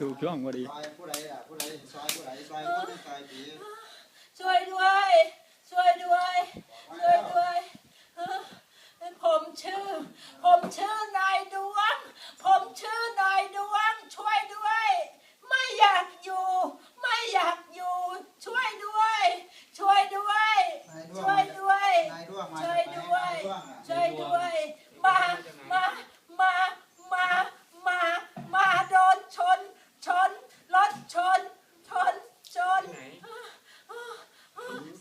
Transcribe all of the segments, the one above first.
ถูกช่วงพอดี ซอยผู้ใดล่ะผู้ใดซอยผู้ใดซอยผู้ใดซอยผี ช่วยด้วย ช่วยด้วย ช่วยด้วยเออผมชื่อ ผมชื่อนายดวง ผมชื่อนายดวง ช่วยด้วย ไม่อยากอยู่ ไม่อยากอยู่ ช่วยด้วย ช่วยด้วย นายด้วง ช่วยด้วย นายด้วงมา ช่วย จากไหน ด้วย นายด้วงอะ ช่วยด้วย มา มา มา มา มา มาโดนชน ชน รถชน ชน ชน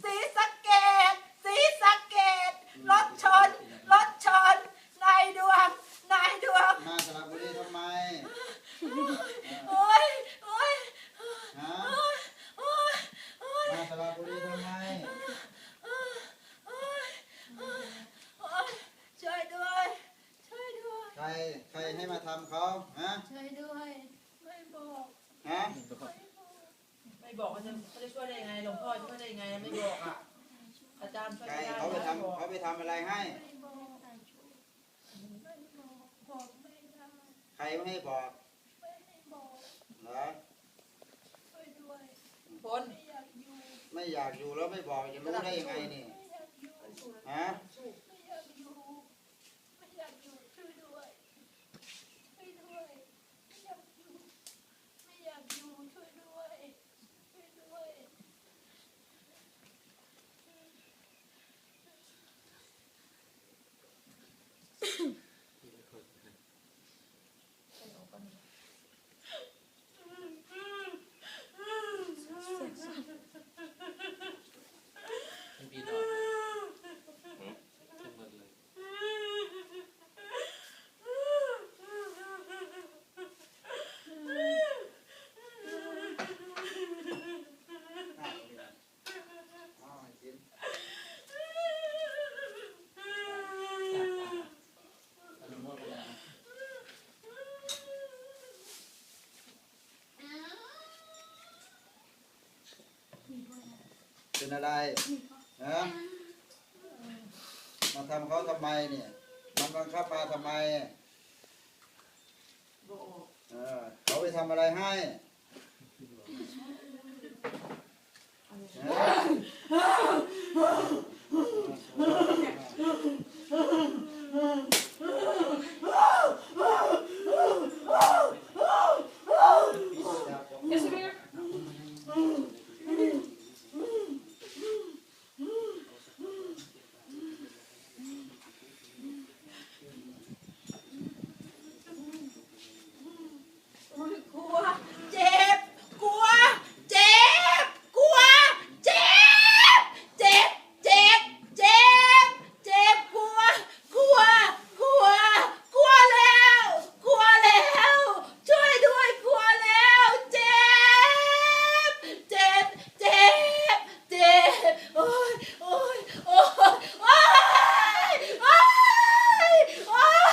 สีสะเกดสีสะเกดรถชน รถชน นายดวง นายดวง มาสระบุรีทำไม โอ้ยโอ้ย ฮะ โอ้ยโอ้ยโอ้ย มาสระบุรีทำไม โอ้ยโอ้ยโอ้ยช่วยด้วย ช่วยด้วย ใคร ใครให้มาทำเขาฮะช่วยด้วย ไม่บอกฮะไม่บอกว่าจะเขาจะช่วยได้ยังไงหลวงพ่อจะช่วยได้ยังไงไม่บอกอะอาจารย์ช่วยใครไม่ได้เขาไปนะทำเขาไปทำอะไรให้ ไม่บอกไม่บอกบอกไม่ได้ใครไม่ให้บอกไม่ให้บอกเหรอช่วยด้วยคนไม่อยากอยู่ไม่อยากอยู่แล้วไม่บอกจะรู้ได้ยังไงนี่ไม่อยากอยู่ฮะ ไม่อยากอยู่ ไม่อยากอยู่ช่วยด้วยช่วยด้วย ไม่อยากอยู่ ไม่อยากอยู่ช่วยด้วย ช่วยด้วย พี่ดอกขึ้นมาเลย เอาให้กิน เป็นอะไรนะมาทำเขาทำไมเนี่ยมันบังคับมาทำไมอกเออเขาไปทำอะไรให้